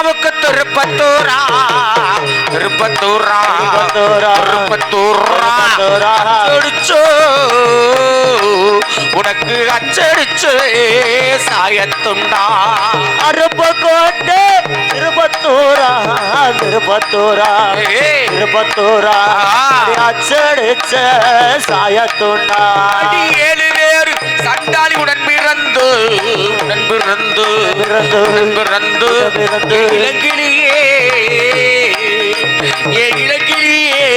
அம்மாவுக்கு திருப்பத்தூரா திருப்பத்தூரா திருப்பத்தூரா. அச்சடிச்சோ உனக்கு அச்சடிச்சு சாயத்துண்டா அருப்பக்கோட்டை திருப்பத்தூரா திருப்பத்தூரா. திருப்பத்தூரா. அச்சடிச்ச சாயத்துண்டா ஏழு பேர் சண்டாளி உடன் பிறந்து உடன் பிறந்து உடன் பிறந்து. இளங்கிளியே இளங்கிளியே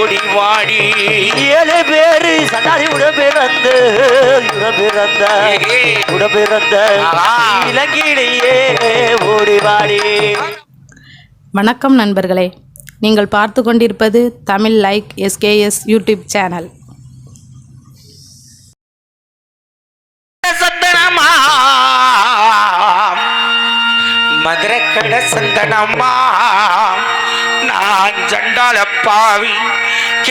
ஓடி வாடி. ஏழு பேரு சண்டாளி உட பிறந்து உட பிறந்த. உட ஓடி வாடி. வணக்கம் நண்பர்களே. நீங்கள் பார்த்து கொண்டிருப்பது Tamil like SKS YouTube channel. சந்தனமா நான் ஜண்டால பாவி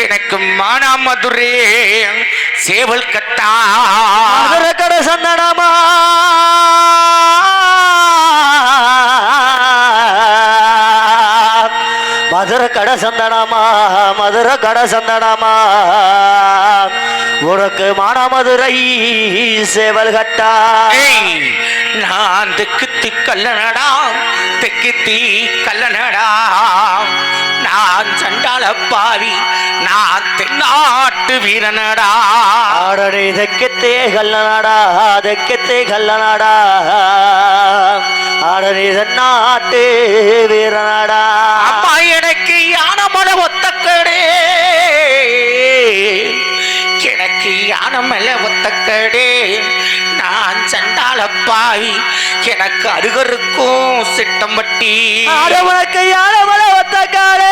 எனக்கு மானாமதுரே சேவல் கட்டா. மதுரை கடை சந்தனமா. மதுரை கடை சந்தனமா மதுரை கடை சந்தனமா. உனக்கு மானாமதுரை சேவல் கட்டா. நான் தெக்கு தி கல்லனடா தெக்கு தீ கல்லனடா நான் சண்டால பாவி நான் தென்னாட்டு வீரனடா. ஆடடி தெக்கத்தே கல்லனாடா தெக்கத்தே கல்லனாடா ஆடடி நாட்டு வீரனாடா. அம்மா எனக்கு யானை மலை ஒத்தக்கடே. எனக்கு யானை மலை ஒத்தக்கடே. பாவி எனக்கு அருகருக்கும் சிட்டம்பட்டி. ஒத்த காலே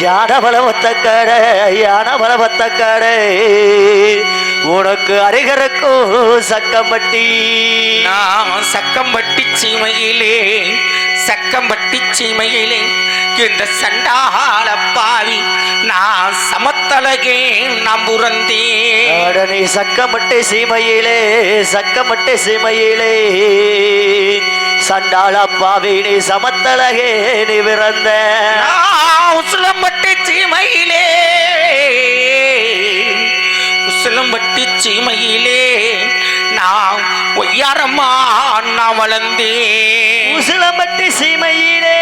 யானை கடை யானை உனக்கு அருகருக்கும் சக்கம்பட்டி. நான் சக்கம்பட்டி சீமையிலே சக்கம்பட்டி சீமையிலே இந்த நான் சமத்தலகே நம்புறந்தேன் ஆடனி சக்கமட்டு சீமையிலே சக்கமட்டு சீமையிலே. சண்டாள பாவினி சமத்தலகே நீ பிறந்த. உசிலம்பட்டி சீமையிலே. உசிலம்பட்டி சீமையிலே நான் ஒய்யாரம்மா நான் வளர்ந்தேன் உசிலம்பட்டி சீமையிலே.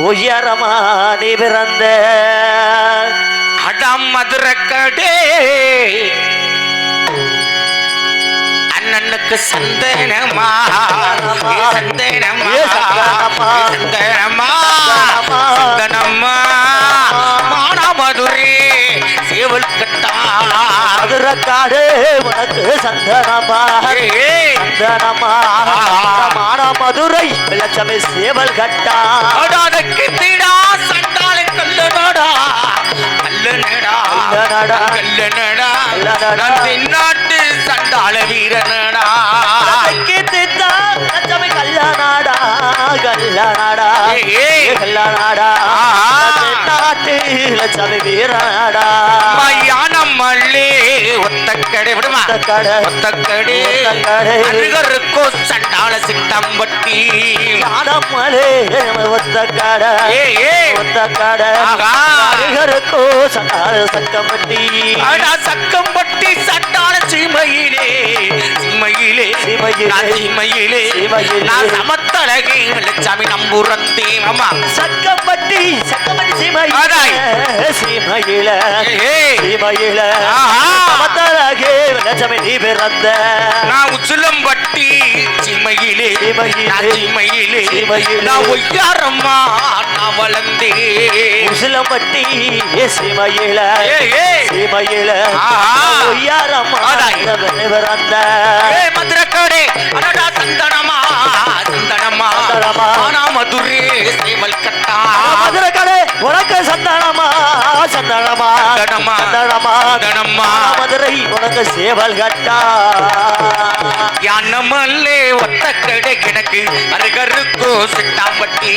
உயரமா நீ பிறந்த அடம் மதுரக்கடே. அண்ணனுக்கு சந்தனமா. சந்தனமா. சந்தனமா. ஏ சேவல் கட்டா மதுரக்காடு உனக்கு சந்தனமா? சந்தனமா? சந்தனமான மதுரை லட்சமி சேவல் கட்டா. அடாதக்கு தீடா சண்டாலை கல்லனடா. கல்லனடா. கல்லனடா. கல்லனடா. கல்லனடா. தென்னாட்டு சண்டால வீரனடா. தித்தா லட்சமி கல்யாணாடா ஆஹா. நாட்டு லட்சமி வீரனாடா மயானம் மல்லி ஒத்தக்கடை விடுமா ஒத்தக்கடை. ஒத்தக்கடை ஒத்தக்கடை. அருகருக்கோ சண்டால சிட்டம்பட்டி ஞானமலே ஒத்த கடை ஏய், ஏய். ஒத்த கடை ஆஹா. அருகருக்கோ சண்டால சக்கமட்டி அடா சக்கம்பட்டி சண்டால சீமையிலே சீமையிலே சீமையிலே. நான் சீமையிலே. நான் சமத்தழகே லட்சாமி நம்புறந்தே ஆமா சக்கம்பட்டி சக்கமட்டி சீமையில அதாய். சீமையில ஏய். சீமையில ஆஹா. சமத்தழகே லட்சமி நீ பிறந்த நான் உச்சிலம்பட்டி சீமையிலே சீமையிலே. நான் சீமையிலே சீமையிலே. நான் ஒய்யாரம்மா நான் வளர்ந்தே உசிலம்பட்டி சீமையில ஏய், ஏய். சீமையில ஆஹா. ஒய்யாரம்மா அதாய். பிறந்த ஏய் அடடா சந்தனமா சந்தனமா? மதுரே சேவல் கட்டா. மதுரை கடை உனக்கு சந்தானமா? சந்தனமா? சந்தனமா, சந்தனமா சந்தனமா. மதுரை உனக்கு சேவல் கட்டா. யானமல்லே ஒத்த கடை கிடக்கு. அருகருக்கோ சிட்டாம்பட்டி.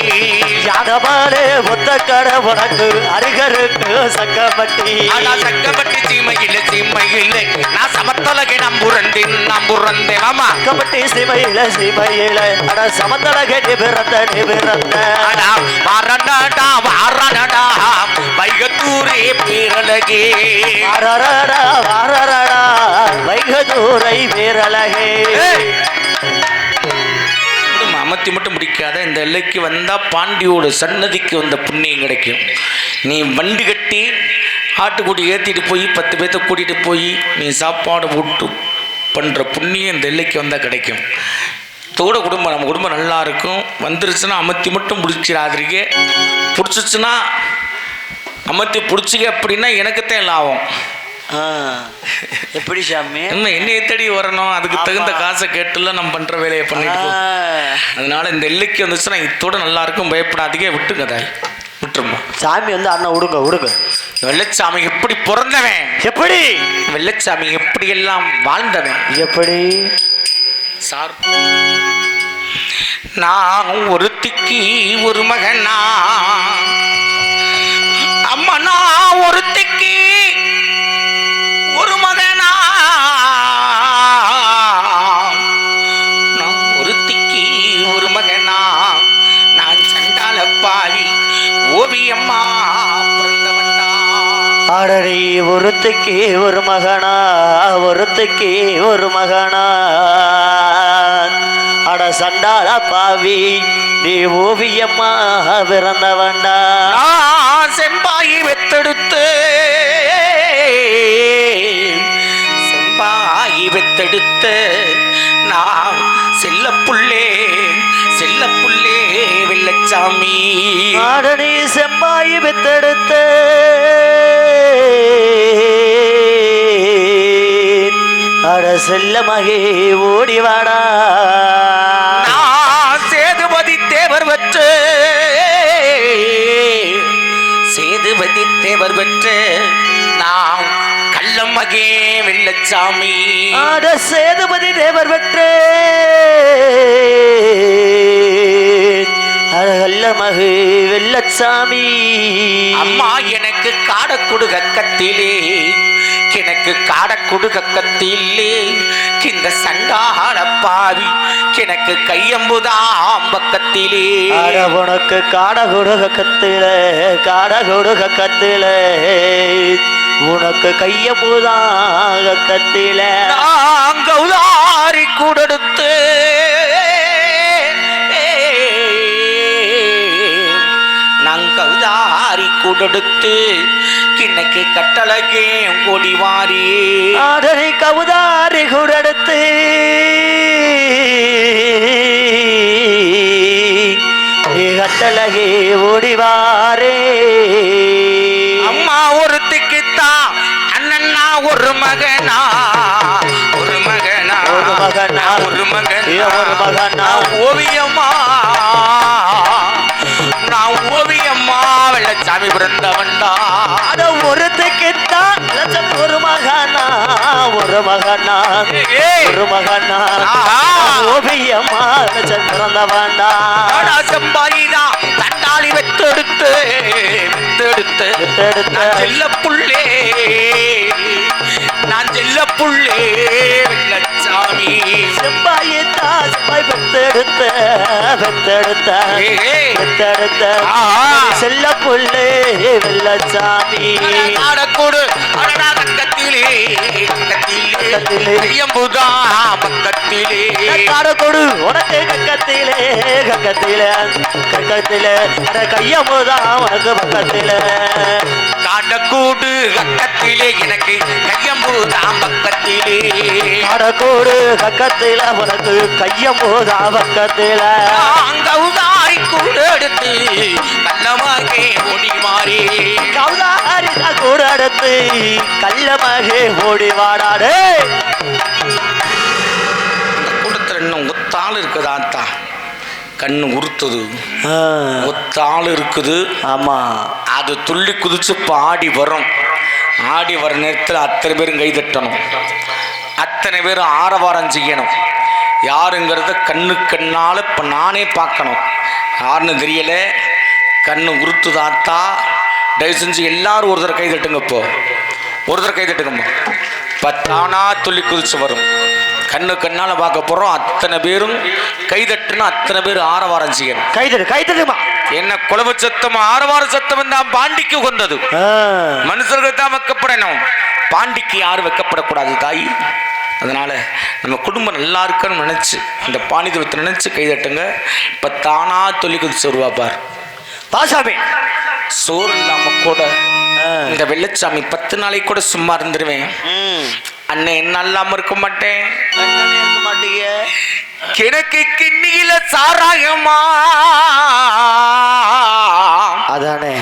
யானமாலே ஒத்த கடை உனக்கு அருகருக்கு சக்கப்பட்டி ஆனா சக்கப்பட்டி சீமையில சீமையில. நான் சமத்தலகை நம்புறந்தேன் நம்புறந்தேன் ஆமா. சக்கப்பட்டி சிமையில சிமையில. அட சமந்தல கட்டி பிறந்த நீ பிறந்த ஆனா வாரணடா வாரணடா வைகத்தூரே பேரழகே. வாரரடா வாரரடா வைகதூரை! இன்னும் அமர்த்தி மட்டும் முடிக்காத இந்த எல்லைக்கு வந்தால் பாண்டியோட சன்னதிக்கு வந்த புண்ணியம் கிடைக்கும். நீ வண்டி கட்டி ஆட்டுக்குடி ஏற்றிட்டு போய் பத்து பேர்த்த கூட்டிகிட்டு போய் நீ சாப்பாடு போட்டு பண்ணுற புண்ணியம் இந்த எல்லைக்கு வந்தால் கிடைக்கும். தோட குடும்பம் நம்ம குடும்பம் நல்லா இருக்கும். வந்துருச்சுன்னா அமர்த்தி மட்டும் பிடிச்சிடாதீங்க பிடிச்சிச்சுன்னா அமர்த்தி பிடிச்சிக்க அப்படின்னா எனக்குத்தான் லாபம். எப்படி சாமி? என்ன என்னைய தேடி வரணும்? அதுக்கு தகுந்த காசை கேட்டுலாம் நம்ம பண்ணுற வேலையை பண்ணிட்டு அதனால இந்த எல்லைக்கு வந்துச்சுன்னா இதோட நல்லா இருக்கும். பயப்படாதீங்க. விட்டுங்க தாய் விட்டுருமா. சாமி வந்து அண்ணன் விடுங்க விடுங்க வெள்ளச்சாமி எப்படி பிறந்தவன்? எப்படி? வெள்ளச்சாமி எப்படி எல்லாம் வாழ்ந்தவன்? எப்படி? சார் நான் ஒருத்திக்கு ஒரு மகனா? அம்மா நான் ஒருத்திக்கு ஓவியம்மா ஆடடி ஒருத்திக்கு ஒரு மகனா ஒருத்திக்கு ஒரு மகனா. அட சண்டாள பாவி நீ ஓவியம்மா பிறந்தவண்டா செம்பாயி வெத்தெடுத்து செம்பாயி வெத்தெடுத்து நான் செல்ல புள்ளே வெள்ளச்சாமி ஆடடி செம்பாயி வித்தெடுத்த அட செல்ல மகே ஓடிவாடா சேதுபதி தேவர் வச்சு சேதுபதி தேவர் பெற்று நான் கள்ளமகே வெள்ளச்சாமி ஆட சேதுபதி தேவர் பெற்றே அழகல்ல மகு வெள்ளச்சாமி. அம்மா எனக்கு காடக்குடு கக்கத்திலே எனக்கு காடக்குடு கக்கத்திலே இந்த சண்டாட பாவி எனக்கு கையம்புதாம் பக்கத்திலே. ஆட உனக்கு காடகுடு கக்கத்தில காடகுடு கக்கத்தில உனக்கு கைய பூதாக கத்தில. நாங்க உதாரி கூடெடுத்து உதாரி கூடெடுத்து கிண்ணக்கு கட்டழகே ஓடிவாரி ஆடனை கவுதாரி குடடுத்து. கட்டழகே ஓடிவாரே. அம்மா ஒருத்திக்குத்தான் அண்ணன்னா ஒரு மகனா? ஒரு மகனா? ஒரு மகனா. ஒரு மகனா? ஒரு மகனா. ஓவியம்மா வெள்ளச்சாமி பிறந்தவன்டா. அத ஒருத்துக்குத்தான் லட்சம் ஒரு மகனா? ஒரு மகனா. ஒரு மகனா. ஓவியமா லட்சம் பிறந்த வேண்டாம் செம்பாயிதா தண்டாளி வெத்தெடுத்து வெத்தெடுத்து. வெத்தெடுத்து. புள்ளே. நான் செல்ல புள்ளே வெள்ளச்சாமி செம்பாய் பெத்தெடுத்த பெத்தெடுத்த ஏய். பெத்தெடுத்த ஆஹா. செல்ல புள்ளே வெள்ளச்சாமி காடக்கூடு அடடா கக்கத்திலே கக்கத்திலே கக்கத்திலே. ஐயம்புதா பக்கத்திலே கார கொடு உனக்கு கக்கத்திலே கக்கத்திலே கக்கத்திலே அட கையமுதா உனக்கு பக்கத்திலே. காடக்கூடு கக்கத்திலே எனக்கு கையம்புதா பக்கத்திலே. காடக்கூடு கக்கத்தில உனக்கு கையமுதா பக்கத்திலே. அங்க உதாரி கூட எடுத்து கள்ளமாகே ஓடி மாறி கவுதாரிதா கூட அடுத்து கள்ளமகே ஓடி வாடாடே ஒத்தாள் இருக்குதாத்தா கண்ணு உறுத்துது. ஒத்த ஆள் இருக்குது. ஆமா. அது துள்ளி குதிச்சு பாடி வரும். ஆடி வர நேரத்தில் அத்தனை பேரும் கை தட்டணும். அத்தனை பேரும் ஆரவாரம் செய்யணும். யாருங்கிறத கண்ணு கண்ணால் இப்போ நானே பார்க்கணும். யாருன்னு தெரியல. கண்ணு உறுத்துதாத்தா தயவு செஞ்சு எல்லாரும் ஒரு தடவை கை தட்டுங்க இப்போ. ஒரு தடவை கை தட்டுங்கம்மா. இப்போ தானா துள்ளி குதிச்சு வரும். கண்ணு கண்ணால் பார்க்க போகிறோம் அத்தனை பேரும் கை தட்டுனா அத்தனை பேர் ஆரவாரம் செய்யணும். கைதடு கைதடுமா என்ன குலவு சத்தம் ஆரவார சத்தம் தான் பாண்டிக்கு கொண்டது மனுஷர்கள் தான் வைக்கப்படணும். பாண்டிக்கு யாரும் வைக்கப்படக்கூடாது தாய்? அதனால நம்ம குடும்பம் நல்லா இருக்குன்னு நினைச்சு இந்த பாணி தெய்வத்தை நினைச்சு கைதட்டுங்க இப்ப தானா சொல்லி குதிச்சு வருவா பார். பாசாமி. சோறு இல்லாம கூட இந்த வெள்ளச்சாமி பத்து நாளைக்கு கூட சும்மா இருந்துருவேன். ம். அண்ணன் என்ன இல்லாம இருக்க மாட்டேன். மாட்டீங்க கிணக்கு கிண்ணியில சாராயமா? அதானே.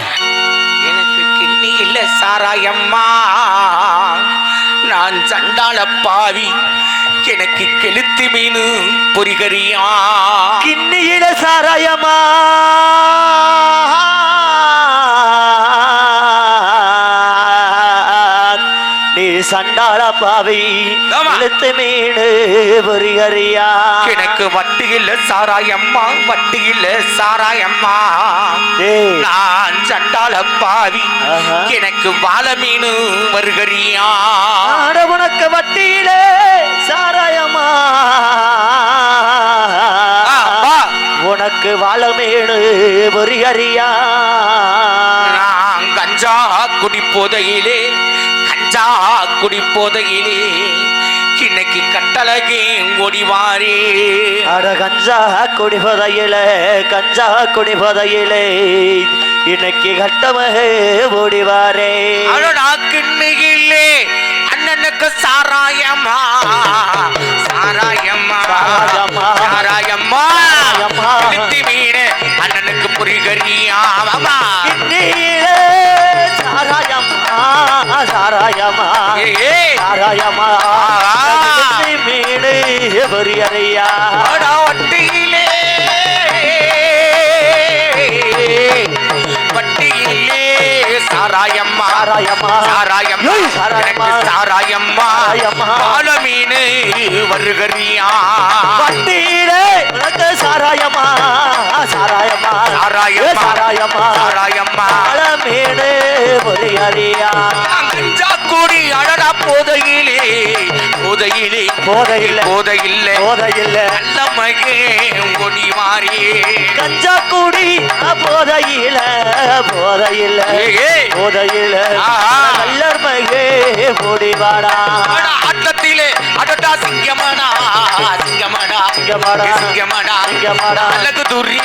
எனக்கு கிண்ணி இல்ல சாராயம்மா. நான் சண்டாள பாவி எனக்கு கெளுத்து மீன் பொறிகரியா கிண்ணியில சாராயமா சண்டாள பாவி. இழுத்து மீனு பொறிகரியா எனக்கு வட்டி இல்ல சாராயம்மா வட்டி இல்ல சாராயம்மா நான் சண்டாள பாவி. எனக்கு வாழ மீன் வருகரியா ஆட உனக்கு வட்டியிலே சாராயமா ஆ, வா. உனக்கு வாழமேடு பொறிகரியா நான் கஞ்சா குடிப்போதையிலே கஞ்சா குடிப்போதையிலே இன்னைக்கு கட்டழகே ஓடிவாரே. அட கஞ்சா குடிபதையில கஞ்சா குடிபதையிலே இன்னைக்கு கட்டமகே ஓடிவாரே. அடடா கிண்ணியிலே அண்ணனுக்கு சாராயம்மா. சாராயம்மா. சாராயம்மா. மீன் அண்ணனுக்கு சாராயமா மீடு பொரியறையா அடா வட்டியிலே. வட்டியிலே. சாராயம்மா. சாராயம்மா. சாராயம்மா. ஏய், சாராயம்மா. எனக்கு சாராயம்மா. சாராயம்மா. பால சாராயம்மா. சாராயம்மா. மீடு பொரியறியா கஞ்சா கூடி அடடா போதையிலே. போதையிலே. போதையில்லை. போதையில்லை. போதையில்லை. நல்ல மகே ஒடி மாறி. கஞ்சா குடி போதையில போதையில. போதையில ஆஹா. நல்லர் மகே முடிவாடா அட ஆட்டத்திலே அடடா சிங்கமடா. அழகு துரி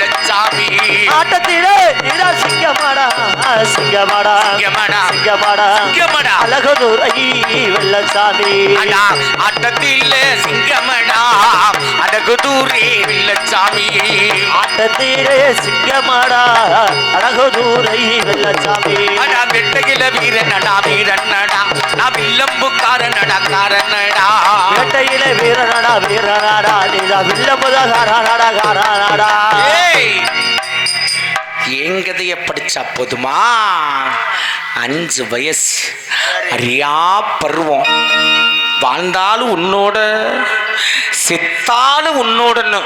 லட்சாமி ஆட்டத்திலே இதா சிங்கமாடா. சிங்கமாடா. சிங்கமடா. சிங்கமாடா. சிங்கமடா. அழகுதுரை வெள்ளசாமி அடா ஆட்டத்திலே சிங்கமடா. அழகு தூரி வில்லச்சாமி ஆட்டத்திலே சிங்கமாடா. அழகுதுரை வெள்ளசாமி அடா வெட்டையில வீரனடா வீரனடா நான் வில்லம்புக்காரனடா காரனடா வேட்டையிலே வீரனடா வீரனடா நீதா வில்லமுத காரானடா காரானடா ஏய் என் கதைய படிச்சா போதுமா? அஞ்சு வயசு அறியா பருவம். வாழ்ந்தாலும் உன்னோட செத்தாலும் உன்னோடன்னு.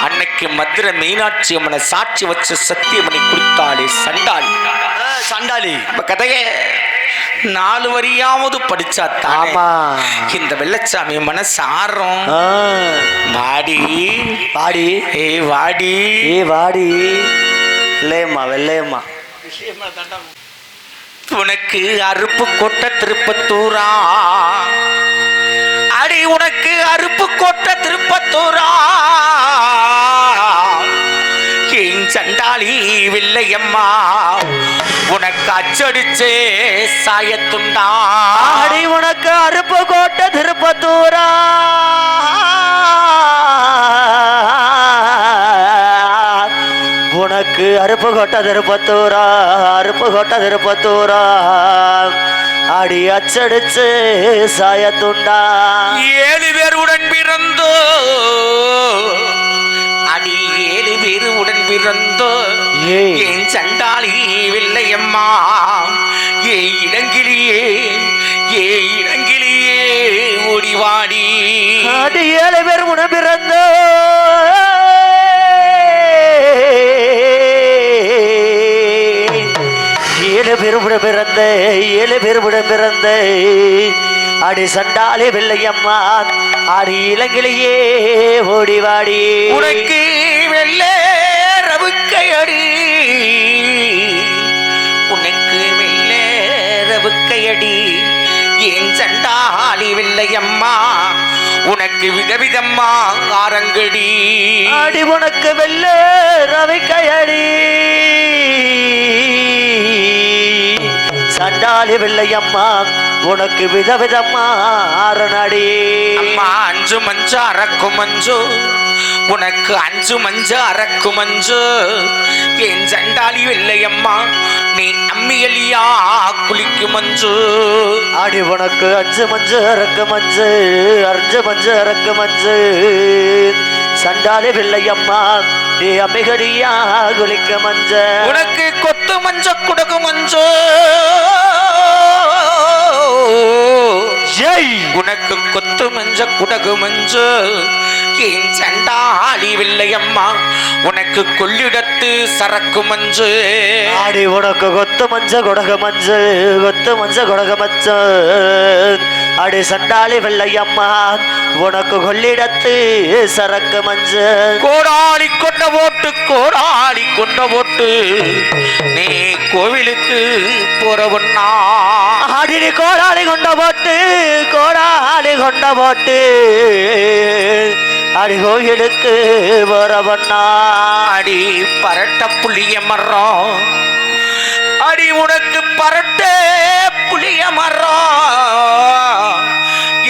அன்னைக்கு மதுரை மீனாட்சி அம்மனை சாட்சி வச்சு சத்தியமணி கொடுத்தாளே சண்டாளி. சண்டாளி. நம்ம கதைய நாலு வரியாவது படிச்சா தானே? ஆமா. இந்த வெள்ளச்சாமி மனசு ஆறும். வாடி. வாடி. ஏய் வாடி. ஏ வாடி. வெள்ளையம்மா வெள்ளையம்மா. உனக்கு அருப்பு கொட்ட திருப்பத்தூரா? அடி உனக்கு அருப்பு கொட்ட திருப்பத்தூரா? சண்டாளி வில்லையம்மா உனக்கு அச்சடிச்சே சாயத்துண்டா. ஆடி உனக்கு அருப்பு கோட்டை திருப்பத்தூரா. உனக்கு அருப்பு கோட்டை திருப்பத்தூரா அருப்பு கோட்டை திருப்பத்தூரா. அடி அச்சடிச்சு சாயத்துண்டா. ஏழு பேருடன் பிறந்தோ பிறந்தோ ஏய். என் சண்டாளி வெள்ளையம்மா ஏ இளங்கிலியே ஏ இளங்கிலியே ஓடிவாடி. அடி ஏழு பேர் முன பிறந்த. ஏழு பேர் முன பிறந்த ஏழு பேர் முன பிறந்த. அடி சண்டாலே வெள்ளையம்மா அடி இளங்கிலேயே ஓடிவாடி. உனக்கு சண்டாளி வெள்ளையம்மா உனக்கு விதவிதம்மா ஆரங்கடி. அடி உனக்கு வெள்ள ரவை கையடி சண்டாலி வெள்ளையம்மா உனக்கு விதவிதம்மா ஆரணடி. அம்மா அஞ்சு மஞ்சு அரக்கு மஞ்சு. உனக்கு அஞ்சு மஞ்சு அரக்கு மஞ்சு. என் சண்டாளி வெள்ளையம்மா நீ அம்மியலியா குளிக்கு மஞ்சு. அடி உனக்கு அஞ்சு மஞ்சு அரக்கு மஞ்சு அஞ்சு மஞ்சு அரக்கு மஞ்சு. சண்டாலி வெள்ளையம்மா நீ அமிகடியா குளிக்க மஞ்ச. உனக்கு கொத்து மஞ்ச குடகு மஞ்சு. உனக்கு கொத்து மஞ்ச குடகு மஞ்சு. என் சண்டாளி வெள்ளையம்மா உனக்கு கொள்ளிடத்து சரக்கு மஞ்சு. ஆடி உனக்கு கொத்து மஞ்ச கொடக மஞ்சு கொத்து மஞ்ச கொடக மஞ்ச. அடி சண்டாளி வெள்ளையம்மா உனக்கு கொள்ளிடத்து சரக்கு மஞ்சு. கோடாளி கொண்ட போட்டு கோடாளி கொண்ட போட்டு நீ கோவிலுக்கு போறவண்ணா ஆடி கோடாளி கொண்ட போட்டு கோடாளி கொண்ட போட்டு அடிகோ கோயிலுக்கு வரவண்ணா அடி பரட்ட புளிய மரம். அடி உனக்கு பரட்ட புளிய மரம்.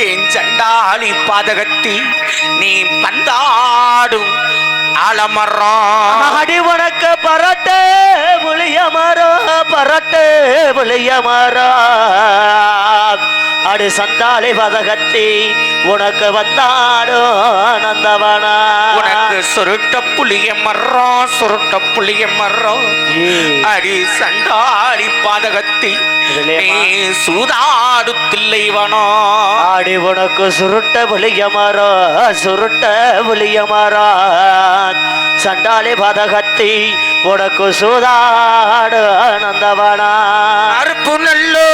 என் சண்டாளி பாதகத்தி நீ பந்தாடும் ஆலமரம்? அடி உனக்கு பரட்ட புளிய மரம் பரட்ட புளிய மரம். அடி சந்தாளி பதகத்தி உனக்கு வந்தாடோ நந்தவனா? உனக்கு சுருட்ட புளிய மரம் சுருட்ட புளிய மரம் அடி சண்டாளி பாதகத்தி சூதாடு தில்லைவனோ ஆடி உனக்கு சுருட்ட புளிய மரம் சுருட்ட புளிய மரம் சண்டாளி பதகத்தி உனக்கு சூதாடு நந்தவனா. அறுப்பு நல்லு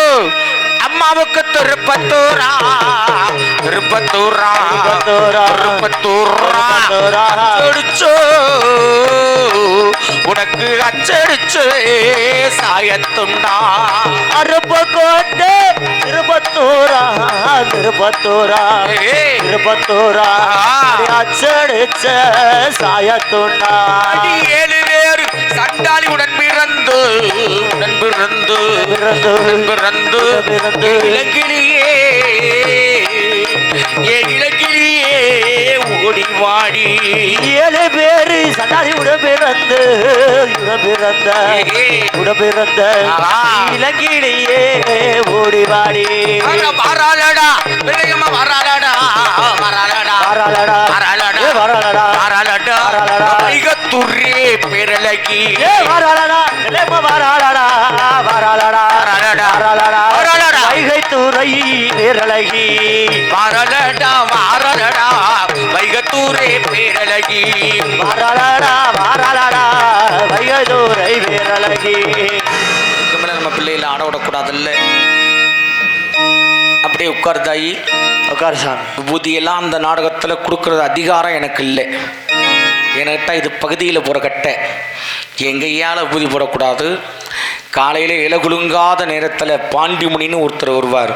அம்மாவுக்கு திருப்பத்தூரா திருப்பத்தூரா திருப்பத்தூரா. திருப்பத்தூரா திருப்பத்தூரா. உனக்கு அச்சடிச்சு சாயத்துண்டா அருப்பக்கோட்டை திருப்பத்தூரா திருப்பத்தூரா. திருப்பத்தூரா அச்சடிச்ச சாயத்துண்டா ஏழு பேர் சண்டாளி உடன் பிறந்து உடன் பிறந்து பிறந்து. பிறந்து. இளங்கிலியே ஏ இளங்கிலியே ஓடி வாடி. ஏழு பேரு சண்டாதி உட பிறந்து உட பிறந்த. உட பிறந்த ஆஹா. இலங்கிலேயே ஓடி வாடி. வராளடா. வராளடா. வராளடா. வாராளடா. வராளடா. வாராளடா. வராளடா. பேரழகி ஏ வாராளடா. வாராளடா. வாராளடா. வாராளடா. வாராளடா. வைகை துறை பேரழகி வரலடா வரலடா வைகத்தூரே பேரழகி வாராளடா வைகை துறை பேரழகி நம்ம பிள்ளைகளை ஆட விடக்கூடாதுல்ல. அப்படியே உட்கார்ந்தாயி உட்காரு சாமி. விபூதியெல்லாம் அந்த நாடகத்தில் கொடுக்கறது அதிகாரம் எனக்கு இல்லை. என்கிட்ட இது பகுதியில் போகிற கட்டை. எங்கேயால் விபூதி போடக்கூடாது. காலையில் இலகுலுங்காத நேரத்தில் பாண்டிமுனின்னு ஒருத்தர் வருவார்.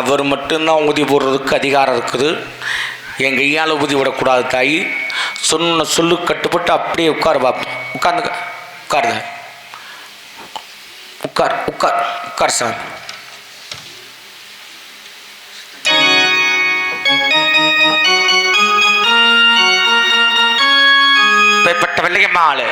அவர் மட்டும்தான் ஊதி போடுறதுக்கு அதிகாரம் இருக்குது. என் கையால் ஊதி விடக்கூடாது தாய். சொன்ன சொல்லு கட்டுப்பட்டு அப்படியே உட்கார் பார்ப்போம் உட்கார்ந்து உட்காருங்க. உட்கார் உட்கார் உட்கார் சார் பெப்பட்ட வெள்ளையம்மா ஆளு